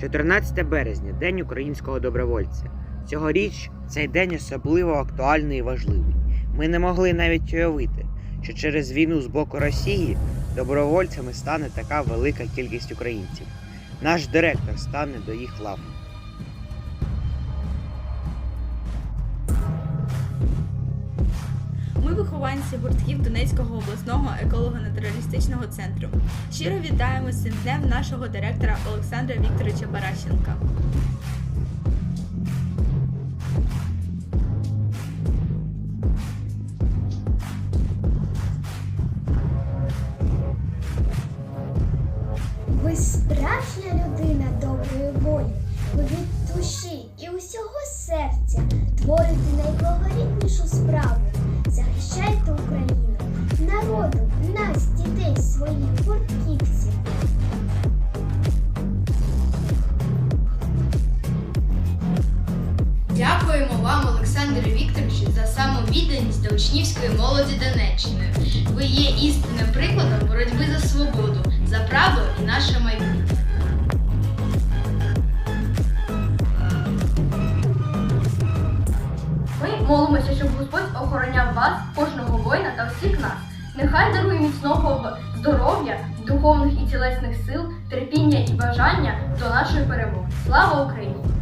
14 березня День українського добровольця. Цьогоріч цей день особливо актуальний і важливий. Ми не могли навіть уявити, що через війну з боку Росії добровольцями стане така велика кількість українців. Наш директор стане до їх лав. Вихованці гуртків Донецького обласного еколого-натуралістичного центру. Щиро вітаємо цим днем нашого директора Олександра Вікторовича Баращенка. Ви справжня людина доброї волі. Ви від душі і усього серця творите найблагоріднішу справу. Вам, Олександре Вікторовичу, за самовідданість до учнівської молоді Донеччини. Ви є істинним прикладом боротьби за свободу, за правду і наше майбутнє. Ми молимося, щоб Господь охороняв вас, кожного воїна та всіх нас. Нехай дарує міцного здоров'я, духовних і тілесних сил, терпіння і бажання до нашої перемоги. Слава Україні!